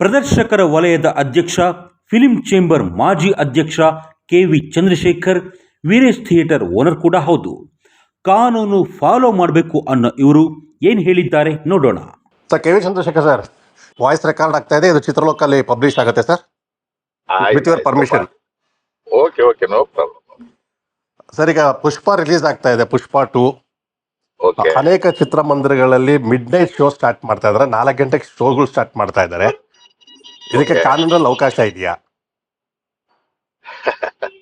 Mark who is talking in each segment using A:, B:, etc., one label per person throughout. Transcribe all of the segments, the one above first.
A: ಪ್ರದರ್ಶಕರ ವಲಯದ ಅಧ್ಯಕ್ಷ film chamber ಮಾಜಿ ಅಧ್ಯಕ್ಷ K V Chandrashekar Veeresh theatre owner ಕೂಡ ಹೌದು. ಕಾನೂನು ಫಾಲೋ ಮಾಡಬೇಕು ಅನ್ನೋ ಇವರು ಏನು ಹೇಳಿದ್ದಾರೆ ನೋಡೋಣ.
B: Sir K V Chandrashekar sir voice record ಆಗ್ತಾ ಇದೆ ಇದು ಚಿತ್ರಲೋಕಲ್ಲಿ ಪಬ್ಲಿಷ್ ಆಗುತ್ತೆ sir? With your permission
C: okay okay no problem.
B: Sir ಈಗ ಪುಷ್ಪ ರಿಲೀಸ್ ಆಗ್ತಾ ಇದೆ ಪುಷ್ಪ ಟು.
C: ಓಕೆ.
B: ಅನೇಕ ಚಿತ್ರಮಂದಿರಗಳಲ್ಲಿ ಮಿಡ್ ನೈಟ್ ಶೋ ಸ್ಟಾರ್ಟ್ ಮಾಡ್ತಾ ಇದ್ದಾರೆ ನಾಲ್ಕು ಗಂಟೆಗೆ ಶೋಗಳು ಸ್ಟಾರ್ಟ್ ಮಾಡ್ತಾ ಇದ್ದಾರೆ. ಇದಕ್ಕೆ
C: ಕಾನೂನು
B: ಕಾನೂನಲ್ಲಿ ಅವಕಾಶ ಇದೆಯಾ?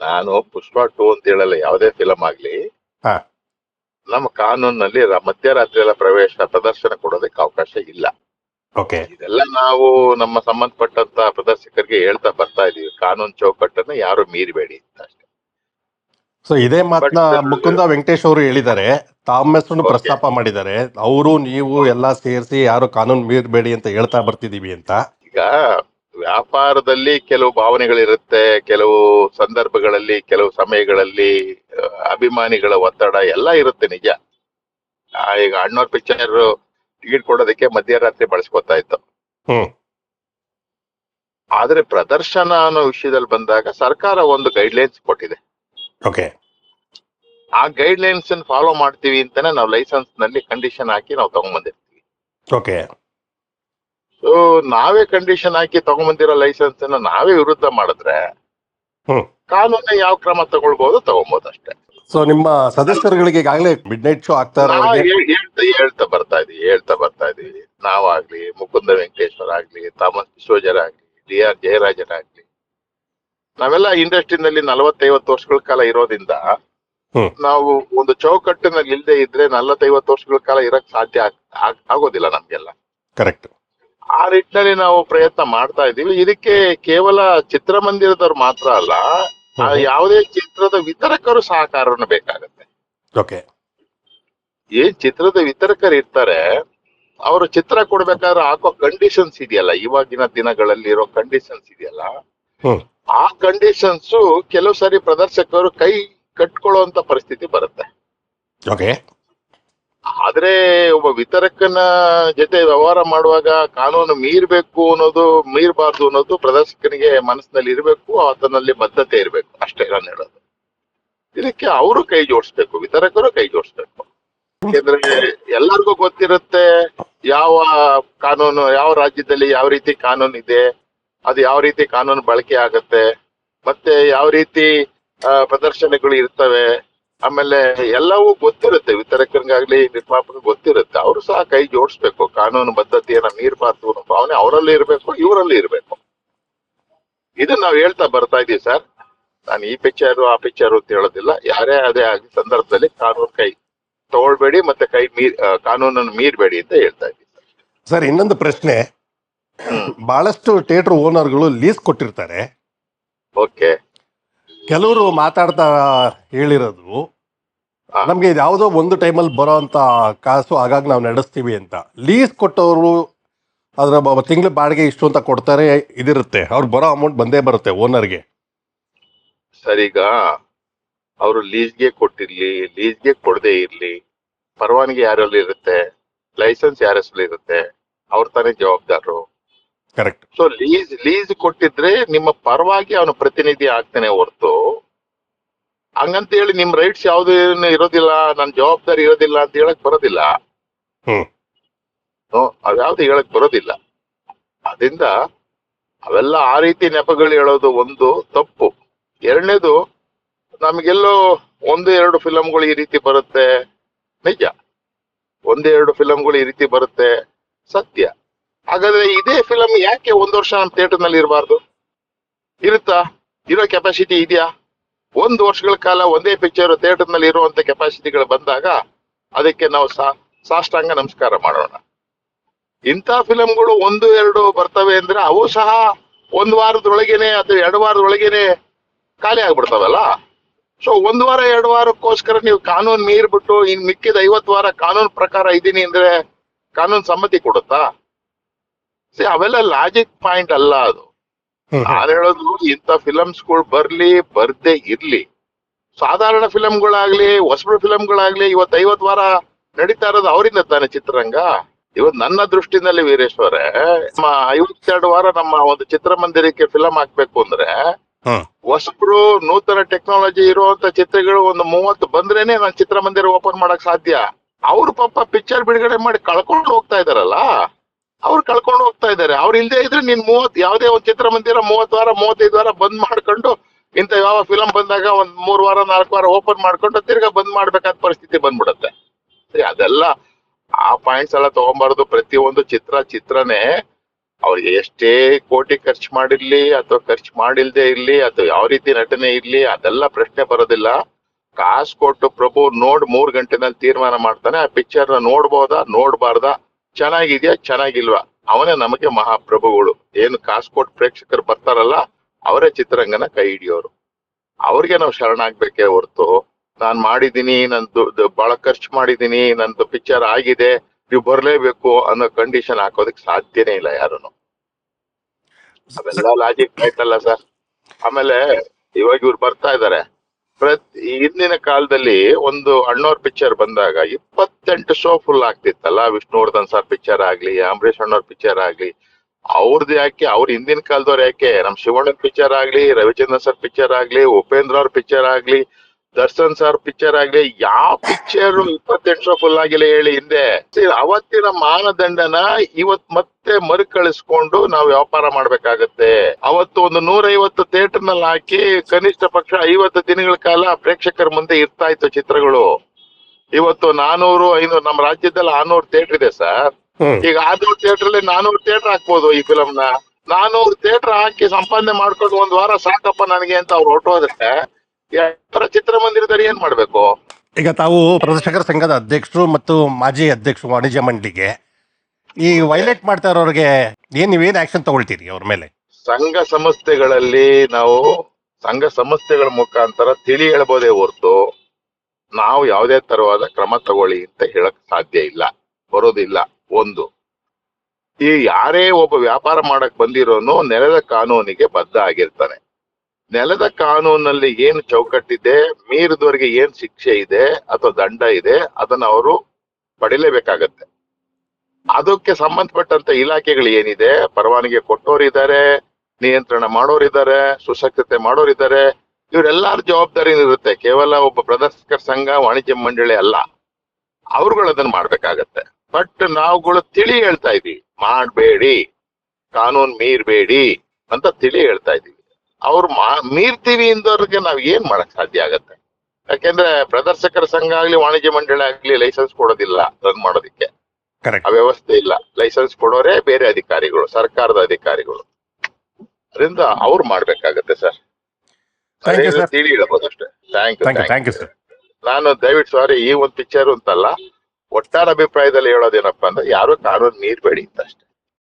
C: ನಾನು ಪುಷ್ಪ ಟೂ ಅಂತ ಹೇಳಲ್ಲ ಯಾವುದೇ ಫಿಲಂ ಆಗ್ಲಿ. ನಮ್ಮ ಕಾನೂನಲ್ಲಿ ಮಧ್ಯರಾತ್ರಿಯಲ್ಲ ಮಧ್ಯರಾತ್ರಿ ಎಲ್ಲ ಪ್ರವೇಶ ಪ್ರದರ್ಶನ ಕೊಡೋದಕ್ಕೆ ಅವಕಾಶ ಇಲ್ಲ.
B: ಓಕೆ
C: ಇದೆಲ್ಲ ನಾವು ನಮ್ಮ ಸಂಬಂಧಪಟ್ಟಂತ ಪ್ರದರ್ಶಕರಿಗೆ ಹೇಳ್ತಾ ಬರ್ತಾ ಇದೀವಿ. ಕಾನೂನು ಚೌಕಟ್ಟನ್ನ ಯಾರು ಮೀರಿಬೇಡಿ ಅಂತ ಅಷ್ಟೇ.
B: ಸೊ ಇದೇ ಮಾತನ್ನ ಮುಕುಂದ ವೆಂಕಟೇಶ್ ಅವರು ಹೇಳಿದ್ದಾರೆ. ತಮ್ಮ ಹೆಸರು
C: Okay.
B: ಪ್ರಸ್ತಾಪ ಮಾಡಿದ್ದಾರೆ. ಅವರು ನೀವು ಎಲ್ಲ ಸೇರಿಸಿ ಯಾರು ಕಾನೂನು ಮೀರಬೇಡಿ ಅಂತ ಹೇಳ್ತಾ ಬರ್ತಿದೀವಿ ಅಂತ.
C: ಈಗ ವ್ಯಾಪಾರದಲ್ಲಿ ಕೆಲವು ಭಾವನೆಗಳಿರುತ್ತೆ ಕೆಲವು ಸಂದರ್ಭಗಳಲ್ಲಿ ಕೆಲವು ಸಮಯಗಳಲ್ಲಿ ಅಭಿಮಾನಿಗಳ ಒತ್ತಡ ಎಲ್ಲ ಇರುತ್ತೆ ನಿಜ. ಈಗ ಅಣ್ಣವ್ರ ಪಿಕ್ಚರ್ ಟಿಕೆಟ್ ಕೊಡೋದಕ್ಕೆ ಮಧ್ಯರಾತ್ರಿ ಬಳಸ್ಕೊತಾ ಇತ್ತು
B: ಹ್ಮ್.
C: ಆದ್ರೆ ಪ್ರದರ್ಶನ ಅನ್ನೋ ವಿಷಯದಲ್ಲಿ ಬಂದಾಗ ಸರ್ಕಾರ ಒಂದು ಗೈಡ್ಲೈನ್ಸ್ ಕೊಟ್ಟಿದೆ.
B: ಓಕೆ
C: ಆ ಗೈಡ್ ಲೈನ್ಸ್ ಫಾಲೋ ಮಾಡ್ತೀವಿ ಅಂತಾನೆ ನಾವು ಲೈಸೆನ್ಸ್ನಲ್ಲಿ ಕಂಡೀಷನ್ ಹಾಕಿ ನಾವು ತಗೊಂಡ್ಬಂದಿರ್ತೀವಿ
B: ಓಕೆ
C: ಸೊ ನಾವೇ ಕಂಡೀಷನ್ ಹಾಕಿ ತಗೊಂಡ್ಬಂದಿರೋ ಲೈಸೆನ್ಸ್ ಅನ್ನ ನಾವೇ ವಿರುದ್ಧ ಮಾಡಿದ್ರೆ ಕಾನೂನು ಯಾವ ಕ್ರಮ ತಗೊಳ್ಬಹುದು ತಗೊಬಹುದು ಅಷ್ಟೇ.
B: ಸೊ ನಿಮ್ಮ ಸದಸ್ಯರುಗಳಿಗೆ ಈಗಾಗಲೇ ಮಿಡ್ ನೈಟ್ ಶೋ ಆಗ್ತಾ
C: ಹೇಳ್ತಾ ಹೇಳ್ತಾ ಬರ್ತಾ ಇದೀವಿ ಹೇಳ್ತಾ ಬರ್ತಾ ಇದೀವಿ ನಾವಾಗ್ಲಿ ಮುಕುಂದ ವೆಂಕಟೇಶ್ವರ ಆಗ್ಲಿ ತಾಮಸ್ ವಿಶ್ವಜರ್ ಆಗ್ಲಿ ಡಿ ಆರ್ ಜಯರಾಜನ್ ಆಗ್ಲಿ ನಾವೆಲ್ಲ ಇಂಡಸ್ಟ್ರಿನಲ್ಲಿ ನಲವತ್ತೈವತ್ತು ವರ್ಷಗಳ ಕಾಲ ಇರೋದ್ರಿಂದ ನಾವು ಒಂದು ಚೌಕಟ್ಟಿನಲ್ಲಿ ಇಲ್ಲದೆ ಇದ್ರೆ ನಲವತ್ತೈವತ್ತು ವರ್ಷಗಳ ಕಾಲ ಇರಕ್ ಸಾಧ್ಯ ಆಗ್- ಆಗ್- ಆಗೋದಿಲ್ಲ ನಮ್ಗೆಲ್ಲ.
B: ಕರೆಕ್ಟ್
C: ಆ ರೀತಿಯಲ್ಲಿ ನಾವು ಪ್ರಯತ್ನ ಮಾಡ್ತಾ ಇದೀವಿ ಇದಕ್ಕೆ ಕೇವಲ ಚಿತ್ರಮಂದಿರದವ್ರು ಮಾತ್ರ ಅಲ್ಲ ಯಾವುದೇ ಚಿತ್ರದ ವಿತರಕರು ಸಹಕಾರವನ್ನು ಬೇಕಾಗತ್ತೆ.
B: ಓಕೆ
C: ಏನ್ ಚಿತ್ರದ ವಿತರಕರು ಇರ್ತಾರೆ ಅವರು ಚಿತ್ರ ಕೊಡ್ಬೇಕಾದ್ರೆ ಹಾಕೋ ಕಂಡೀಷನ್ಸ್ ಇದೆಯಲ್ಲ. ಇವಾಗಿನ ದಿನಗಳಲ್ಲಿ ಇರೋ ಕಂಡೀಷನ್ಸ್ ಇದೆಯಲ್ಲ. ಆ ಕಂಡೀಷನ್ಸ್ ಕೆಲವು ಸಾರಿ ಪ್ರದರ್ಶಕರು ಕೈ ಕಟ್ಕೊಳ್ಳುವಂತ ಪರಿಸ್ಥಿತಿ ಬರುತ್ತೆ.
B: ಓಕೆ
C: ಆದ್ರೆ ಒಬ್ಬ ವಿತರಕನ ಜೊತೆ ವ್ಯವಹಾರ ಮಾಡುವಾಗ ಕಾನೂನು ಮೀರ್ಬೇಕು ಅನ್ನೋದು ಮೀರ್ಬಾರ್ದು ಅನ್ನೋದು ಪ್ರದರ್ಶಕನಿಗೆ ಮನಸ್ಸಿನಲ್ಲಿ ಇರಬೇಕು ಆತನಲ್ಲಿ ಬದ್ಧತೆ ಇರಬೇಕು. ಅಷ್ಟೇ ನಾನು ಹೇಳೋದು. ಇದಕ್ಕೆ ಅವರು ಕೈ ಜೋಡಿಸ್ಬೇಕು ವಿತರಕರು ಕೈ ಜೋಡಿಸ್ಬೇಕು. ಯಾಕೆಂದ್ರೆ ಎಲ್ಲರಿಗೂ ಗೊತ್ತಿರುತ್ತೆ ಯಾವ ಕಾನೂನು ಯಾವ ರಾಜ್ಯದಲ್ಲಿ ಯಾವ ರೀತಿ ಕಾನೂನು ಇದೆ. ಅದು ಯಾವ ರೀತಿ ಕಾನೂನು ಬಳಕೆ ಆಗತ್ತೆ, ಮತ್ತೆ ಯಾವ ರೀತಿ ಪ್ರದರ್ಶನಗಳು ಇರ್ತವೆ, ಆಮೇಲೆ ಎಲ್ಲವೂ ಗೊತ್ತಿರುತ್ತೆ, ವಿತರಕರಿಗಾಗ್ಲಿ ನಿರ್ಮಾಪಕ ಗೊತ್ತಿರುತ್ತೆ, ಅವರು ಸಹ ಕೈ ಜೋಡಿಸ್ಬೇಕು, ಕಾನೂನು ಬದ್ಧತೆಯನ್ನ ಮೀರಬಾರ್ದು ಅನ್ನೋ ಭಾವನೆ ಅವರಲ್ಲಿ ಇರಬೇಕು, ಇವರಲ್ಲಿ ಇರಬೇಕು. ಇದನ್ನ ನಾವು ಹೇಳ್ತಾ ಬರ್ತಾ ಇದೀವಿ ಸರ್. ನಾನು ಈ ಪಿಕ್ಚರು ಆ ಪಿಕ್ಚರು ಅಂತ ಹೇಳೋದಿಲ್ಲ, ಯಾರೇ ಅದೇ ಆಗಿ ಸಂದರ್ಭದಲ್ಲಿ ಕಾನೂನು ಕೈ ತಗೊಳ್ಬೇಡಿ, ಮತ್ತೆ ಕೈ ಮೀರ್ ಕಾನೂನನ್ನು ಮೀರ್ಬೇಡಿ ಅಂತ ಹೇಳ್ತಾ ಇದ್ದೀವಿ
B: ಸರ್, ಇನ್ನೊಂದು ಪ್ರಶ್ನೆ. ಬಹಳಷ್ಟು ಥಿಯೇಟರ್ ಓನರ್ಗಳು ಲೀಸ್ ಕೊಟ್ಟಿರ್ತಾರೆ.
C: ಓಕೆ.
B: ಕೆಲವರು ಮಾತಾಡ್ತಾ ಹೇಳಿರೋದು ನಮಗೆ ಇದು ಯಾವುದೋ ಒಂದು ಟೈಮಲ್ಲಿ ಬರೋ ಅಂತ ಕಾಸು ಆಗಾಗ ನಾವು ನಡೆಸ್ತೀವಿ ಅಂತ. ಲೀಸ್ ಕೊಟ್ಟವರು ಅದರ ತಿಂಗಳ ಬಾಡಿಗೆ ಇಷ್ಟು ಅಂತ ಕೊಡ್ತಾರೆ ಇದಿರುತ್ತೆ. ಅವ್ರು ಬರೋ ಅಮೌಂಟ್ ಬಂದೇ ಬರುತ್ತೆ ಓನರ್ಗೆ.
C: ಸರಿಗ ಅವರು ಲೀಸ್ಗೆ ಕೊಟ್ಟಿರ್ಲಿ ಲೀಸ್ಗೆ ಕೊಡದೇ ಇರ್ಲಿ ಪರವಾನಗಿ ಯಾರಲ್ಲಿ ಇರುತ್ತೆ ಲೈಸೆನ್ಸ್ ಯಾರ ಇರುತ್ತೆ ಅವ್ರ ತಾನೇ ಜವಾಬ್ದಾರರು.
B: ಕರೆಕ್ಟ್
C: ಸೊ ಲೀಸ್ ಲೀಸ್ ಕೊಟ್ಟಿದ್ರೆ ನಿಮ್ಮ ಪರವಾಗಿ ಅವನು ಪ್ರತಿನಿಧಿ ಆಗ್ತಾನೆ ಹೊರತು. ಹಂಗಂತ ಹೇಳಿ ನಿಮ್ ರೈಟ್ಸ್ ಯಾವ್ದು ಇರೋದಿಲ್ಲ ನನ್ ಜವಾಬ್ದಾರಿ ಇರೋದಿಲ್ಲ ಅಂತ ಹೇಳಕ್ ಬರೋದಿಲ್ಲ. ಅದ್ಯಾವ್ದು ಹೇಳಕ್ ಬರೋದಿಲ್ಲ. ಅದರಿಂದ ಅವೆಲ್ಲ ಆ ರೀತಿ ನೆಪಗಳು ಹೇಳೋದು ಒಂದು ತಪ್ಪು. ಎರಡನೇದು ನಮಗೆಲ್ಲೋ ಒಂದು ಎರಡು ಫಿಲಂಗಳು ಈ ರೀತಿ ಬರುತ್ತೆ. ನಿಜ. ಒಂದೆರಡು ಎರಡು ಫಿಲಂಗಳು ಈ ರೀತಿ ಬರುತ್ತೆ. ಸತ್ಯ. ಹಾಗಾದ್ರೆ ಇದೇ ಫಿಲಂ ಯಾಕೆ ಒಂದು ವರ್ಷ ನಮ್ಮ ಥಿಯೇಟರ್ನಲ್ಲಿ ಇರಬಾರ್ದು? ಇರುತ್ತಾ? ಇರೋ ಕೆಪಾಸಿಟಿ ಇದೆಯಾ? ಒಂದು ವರ್ಷಗಳ ಕಾಲ ಒಂದೇ ಪಿಕ್ಚರ್ ಥಿಯೇಟರ್ನಲ್ಲಿ ಇರುವಂತ ಕೆಪಾಸಿಟಿಗಳು ಬಂದಾಗ ಅದಕ್ಕೆ ನಾವು ಸಾಷ್ಟಾಂಗ ನಮಸ್ಕಾರ ಮಾಡೋಣ. ಇಂಥ ಫಿಲಂಗಳು ಒಂದು, ಎರಡು ಬರ್ತವೆ ಅಂದ್ರೆ ಅವು ಸಹ ಒಂದು ವಾರದೊಳಗೇನೆ ಅಥವಾ ಎರಡು ವಾರದೊಳಗೇನೆ ಖಾಲಿ ಆಗ್ಬಿಡ್ತಾವಲ್ಲ? ಸೊ ಒಂದು ವಾರ, ಎರಡು ವಾರಕ್ಕೋಸ್ಕರ ನೀವು ಕಾನೂನು ಮೀರ್ಬಿಟ್ಟು ಇನ್ ಮಿಕ್ಕಿದ ಐವತ್ತು ವಾರ ಕಾನೂನು ಪ್ರಕಾರ ಇದ್ದೀನಿ ಅಂದ್ರೆ ಕಾನೂನು ಸಮ್ಮತಿ ಕೊಡುತ್ತಾ? ಅವೆಲ್ಲ ಲಾಜಿಕ್ ಪಾಯಿಂಟ್ ಅಲ್ಲ ಅದು. ನಾನು ಹೇಳೋದು ಇಂಥ ಫಿಲಮ್ಸ್ಗಳು ಬರ್ಲಿ ಬರ್ದೇ ಇರ್ಲಿ. ಸಾಧಾರಣ ಫಿಲಂಗಳಾಗ್ಲಿ ಹೊಸಬ ಫಿಲಂಗಳಾಗ್ಲಿ ಇವತ್ತು ಐವತ್ ವಾರ ನಡೀತಾ ಇರೋದು ಅವರಿಂದ ತಾನೆ ಚಿತ್ರರಂಗ. ಇವತ್ತು ನನ್ನ ದೃಷ್ಟಿನಲ್ಲಿ ವೀರೇಶ್ವರ ನಮ್ಮ ಐವತ್ತೆರಡು ವಾರ ನಮ್ಮ ಒಂದು ಚಿತ್ರಮಂದಿರಕ್ಕೆ ಫಿಲಂ ಹಾಕ್ಬೇಕು ಅಂದ್ರೆ
B: ಹೊಸಬರು
C: ಹೊಸಬ್ರು ನೂತನ ಟೆಕ್ನಾಲಜಿ ಇರುವಂತ ಚಿತ್ರಗಳು ಒಂದು ಮೂವತ್ತು ಬಂದ್ರೇನೆ ನಾನು ಚಿತ್ರಮಂದಿರ ಓಪನ್ ಮಾಡಕ್ ಸಾಧ್ಯ. ಅವ್ರು ಪಾಪ ಪಿಕ್ಚರ್ ಬಿಡುಗಡೆ ಮಾಡಿ ಕಳ್ಕೊಂಡು ಹೋಗ್ತಾ ಇದಾರಲ್ಲ. ಅವ್ರು ಕಳ್ಕೊಂಡು ಹೋಗ್ತಾ ಇದ್ದಾರೆ. ಅವ್ರು ಇಲ್ದೇ ಇದ್ರೆ ನೀನ್ ಮೂವತ್ ಯಾವ್ದೇ ಒಂದು ಚಿತ್ರಮಂದಿರ ಮೂವತ್ ವಾರ, ಮೂವತ್ತೈದು ವಾರ ಬಂದ್ ಮಾಡ್ಕೊಂಡು ಇಂತ ಯಾವ ಫಿಲಂ ಬಂದಾಗ ಒಂದ್ ಮೂರ್ ವಾರ, ನಾಲ್ಕು ವಾರ ಓಪನ್ ಮಾಡ್ಕೊಂಡು ತಿರ್ಗಾ ಬಂದ್ ಮಾಡ್ಬೇಕಾದ ಪರಿಸ್ಥಿತಿ ಬಂದ್ಬಿಡತ್ತೆ. ಅದೆಲ್ಲ ಆ ಪಾಯಿಂಟ್ಸ್ ಎಲ್ಲ ತಗೊಂಬಾರ್ದು. ಪ್ರತಿಯೊಂದು ಚಿತ್ರ, ಚಿತ್ರನೇ ಅವ್ರಿಗೆ ಎಷ್ಟೇ ಕೋಟಿ ಖರ್ಚು ಮಾಡಿರ್ಲಿ ಅಥವಾ ಖರ್ಚು ಮಾಡಿಲ್ದೆ ಇರ್ಲಿ ಅಥವಾ ಯಾವ ರೀತಿ ನಟನೆ ಇರ್ಲಿ, ಅದೆಲ್ಲ ಪ್ರಶ್ನೆ ಬರೋದಿಲ್ಲ. ಕಾಸು ಕೊಟ್ಟು ಪ್ರಭು ನೋಡ್ ಮೂರ್ ಗಂಟೆನಲ್ಲಿ ತೀರ್ಮಾನ ಮಾಡ್ತಾನೆ. ಆ ಪಿಕ್ಚರ್ ನೋಡ್ಬೋದಾ? ನೋಡ್ಬಾರ್ದಾ? ಚೆನ್ನಾಗಿದ್ಯಾ ಚೆನ್ನಾಗಿಲ್ವಾ? ಅವನೇ ನಮಗೆ ಮಹಾಪ್ರಭುಗಳು. ಏನು ಕಾಸು ಕೊಟ್ಟು ಪ್ರೇಕ್ಷಕರು ಬರ್ತಾರಲ್ಲ ಅವರೇ ಚಿತ್ರರಂಗನ ಕೈ ಹಿಡಿಯೋರು. ಅವ್ರಿಗೆ ನಾವು ಶರಣಾಗ್ಬೇಕೇ ಹೊರತು. ನಾನ್ ಮಾಡಿದೀನಿ ನಂದು ಬಹಳ ಖರ್ಚು ಮಾಡಿದೀನಿ ನಂದು ಪಿಕ್ಚರ್ ಆಗಿದೆ ನೀವು ಬರ್ಲೇಬೇಕು ಅನ್ನೋ ಕಂಡೀಷನ್ ಹಾಕೋದಕ್ಕೆ ಸಾಧ್ಯನೇ ಇಲ್ಲ ಯಾರುನು. ಅದೆಲ್ಲ ಲಾಜಿಕ್ ಆಯ್ತಲ್ಲ ಸರ್ ಆಮೇಲೆ ಇವಾಗ ಇವ್ರು ಬರ್ತಾ ಇದಾರೆ. ಪ್ರತಿ ಹಿಂದಿನ ಕಾಲದಲ್ಲಿ ಒಂದು ಅಣ್ಣವ್ರ ಪಿಕ್ಚರ್ ಬಂದಾಗ ಇಪ್ಪತ್ತೆಂಟು ಶೋ ಫುಲ್ ಆಗ್ತಿತ್ತಲ್ಲ, ವಿಷ್ಣುವರ್ಧನ್ ಸರ್ ಪಿಕ್ಚರ್ ಆಗ್ಲಿ, ಅಂಬರೀಷ್ ಅಣ್ಣವ್ರ ಪಿಕ್ಚರ್ ಆಗ್ಲಿ. ಅವ್ರದ್ದು ಯಾಕೆ, ಅವ್ರ ಹಿಂದಿನ ಕಾಲದವ್ರು ಯಾಕೆ? ನಮ್ ಶಿವಣ್ಣನ್ ಪಿಕ್ಚರ್ ಆಗ್ಲಿ, ರವಿಚಂದ್ರನ್ ಸರ್ ಪಿಕ್ಚರ್ ಆಗ್ಲಿ, ಉಪೇಂದ್ರ ಅವ್ರ ಪಿಕ್ಚರ್ ಆಗ್ಲಿ ದರ್ಶನ್ ಸರ್ ಪಿಕ್ಚರ್ ಆಗ್ಲಿ ಯಾವ ಪಿಕ್ಚರ್ ಇಪ್ಪತ್ತೆಂಟು ಫುಲ್ ಆಗಿಲ್ಲ ಹೇಳಿ ಹಿಂದೆ. ಅವತ್ತಿನ ಮಾನದಂಡನ ಇವತ್ ಮತ್ತೆ ಮರುಕಳಿಸ್ಕೊಂಡು ನಾವು ವ್ಯಾಪಾರ ಮಾಡ್ಬೇಕಾಗತ್ತೆ. ಅವತ್ತು ಒಂದು ನೂರೈವತ್ತು ಥಿಯೇಟರ್ನಲ್ಲಿ ಹಾಕಿ ಕನಿಷ್ಠ ಪಕ್ಷ ಐವತ್ತು ದಿನಗಳ ಕಾಲ ಪ್ರೇಕ್ಷಕರ ಮುಂದೆ ಇರ್ತಾ ಇತ್ತು ಚಿತ್ರಗಳು. ಇವತ್ತು ನಾನೂರು ಐನೂರು ನಮ್ಮ ರಾಜ್ಯದಲ್ಲಿ ಆರ್ನೂರು ಥಿಯೇಟರ್ ಇದೆ ಸರ್. ಈಗ ಆರ್ನೂರು ಥಿಯೇಟರ್ ಅಲ್ಲಿ ನಾನೂರು ಥಿಯೇಟರ್ ಹಾಕ್ಬೋದು ಈ ಫಿಲಮ್ನ ನಾನೂರು ಥಿಯೇಟರ್ ಹಾಕಿ ಸಂಪಾದನೆ ಮಾಡ್ಕೊಂಡು ಒಂದ್ ವಾರ ಸಾಕಪ್ಪ ನನಗೆ ಅಂತ ಅವ್ರು ಹೊರಟೋದ್ರೆ. ಚಿತ್ರಮಂದಿರದಲ್ಲಿ ಏನ್ ಮಾಡ್ಬೇಕು?
B: ಈಗ ತಾವು ಪ್ರದರ್ಶಕರ ಸಂಘದ ಅಧ್ಯಕ್ಷರು ಮತ್ತು ಮಾಜಿ ಅಧ್ಯಕ್ಷರು ವಾಣಿಜ್ಯ ಮಂಡಳಿಗೆ ಈ ವೈಲೇಟ್ ಮಾಡ್ತಾ ಇರೋರಿಗೆ ಏನ್ ನೀವೇನ್ ಆಕ್ಷನ್ ತಗೊಳ್ತೀರಿ ಅವ್ರ ಮೇಲೆ?
C: ಸಂಘ ಸಂಸ್ಥೆಗಳಲ್ಲಿ ನಾವು ಸಂಘ ಸಂಸ್ಥೆಗಳ ಮುಖಾಂತರ ತಿಳಿ ಹೇಳ್ಬೋದೇ ಹೊರತು ನಾವು ಯಾವುದೇ ತರವಾದ ಕ್ರಮ ತಗೊಳ್ಳಿ ಅಂತ ಹೇಳಕ್ ಸಾಧ್ಯ ಇಲ್ಲ. ಬರೋದಿಲ್ಲ. ಒಂದು ಈ ಯಾರೇ ಒಬ್ಬ ವ್ಯಾಪಾರ ಮಾಡಕ್ ಬಂದಿರೋನು ನೆಲದ ಕಾನೂನಿಗೆ ಬದ್ಧ ಆಗಿರ್ತಾನೆ. ನೆಲದ ಕಾನೂನಲ್ಲಿ ಏನು ಚೌಕಟ್ಟಿದೆ, ಮೀರಿದವರಿಗೆ ಏನ್ ಶಿಕ್ಷೆ ಇದೆ ಅಥವಾ ದಂಡ ಇದೆ, ಅದನ್ನ ಅವರು ಪಡಿಲೇಬೇಕಾಗತ್ತೆ. ಅದಕ್ಕೆ ಸಂಬಂಧಪಟ್ಟಂತ ಇಲಾಖೆಗಳು ಏನಿದೆ, ಪರವಾನಗಿ ಕೊಟ್ಟೋರಿದ್ದಾರೆ, ನಿಯಂತ್ರಣ ಮಾಡೋರಿದ್ದಾರೆ, ಸುಸಕ್ತತೆ ಮಾಡೋರಿದ್ದಾರೆ, ಇವರೆಲ್ಲಾರ ಜವಾಬ್ದಾರಿ ಇರುತ್ತೆ. ಕೇವಲ ಒಬ್ಬ ಪ್ರದರ್ಶಕರ ಸಂಘ, ವಾಣಿಜ್ಯ ಮಂಡಳಿ ಅಲ್ಲ. ಅವ್ರುಗಳು ಅದನ್ನ ಮಾಡ್ಬೇಕಾಗತ್ತೆ. ಬಟ್ ನಾವುಗಳು ತಿಳಿ ಹೇಳ್ತಾ ಇದೀವಿ. ಮಾಡಬೇಡಿ. ಕಾನೂನ್ ಮೀರ್ಬೇಡಿ ಅಂತ ತಿಳಿ ಹೇಳ್ತಾ ಇದೀವಿ. ಅವ್ರು ಮಾ ಮೀರ್ತೀವಿ ಇಂದವ್ರಿಗೆ ನಾವ್ ಏನ್ ಮಾಡಕ್ ಸಾಧ್ಯ ಆಗತ್ತೆ? ಯಾಕೆಂದ್ರೆ ಪ್ರದರ್ಶಕರ ಸಂಘ ಆಗ್ಲಿ ವಾಣಿಜ್ಯ ಮಂಡಳಿ ಆಗ್ಲಿ ಲೈಸೆನ್ಸ್ ಕೊಡೋದಿಲ್ಲ ರನ್ ಮಾಡೋದಿಕ್ಕೆ. ಆ ವ್ಯವಸ್ಥೆ ಇಲ್ಲ. ಲೈಸೆನ್ಸ್ ಕೊಡೋರೇ ಬೇರೆ ಅಧಿಕಾರಿಗಳು ಸರ್ಕಾರದ ಅಧಿಕಾರಿಗಳು. ಅದರಿಂದ ಅವ್ರು ಮಾಡ್ಬೇಕಾಗತ್ತೆ ಸರ್. ತಿಳಿ ಅಷ್ಟೇ.
B: ಥ್ಯಾಂಕ್ ಯು ಸರ್
C: ನಾನು ದಯವಿಟ್ಟು ಸಾರಿ ಈ ಒಂದು ಪಿಕ್ಚರ್ ಅಂತಲ್ಲ ಒಟ್ಟಾರೆ ಅಭಿಪ್ರಾಯದಲ್ಲಿ ಹೇಳೋದೇನಪ್ಪ ಅಂದ್ರೆ ಯಾರು ಕಾನೂನು ಮೀರ್ಬೇಡಿ ಅಂತ ಅಷ್ಟೇ.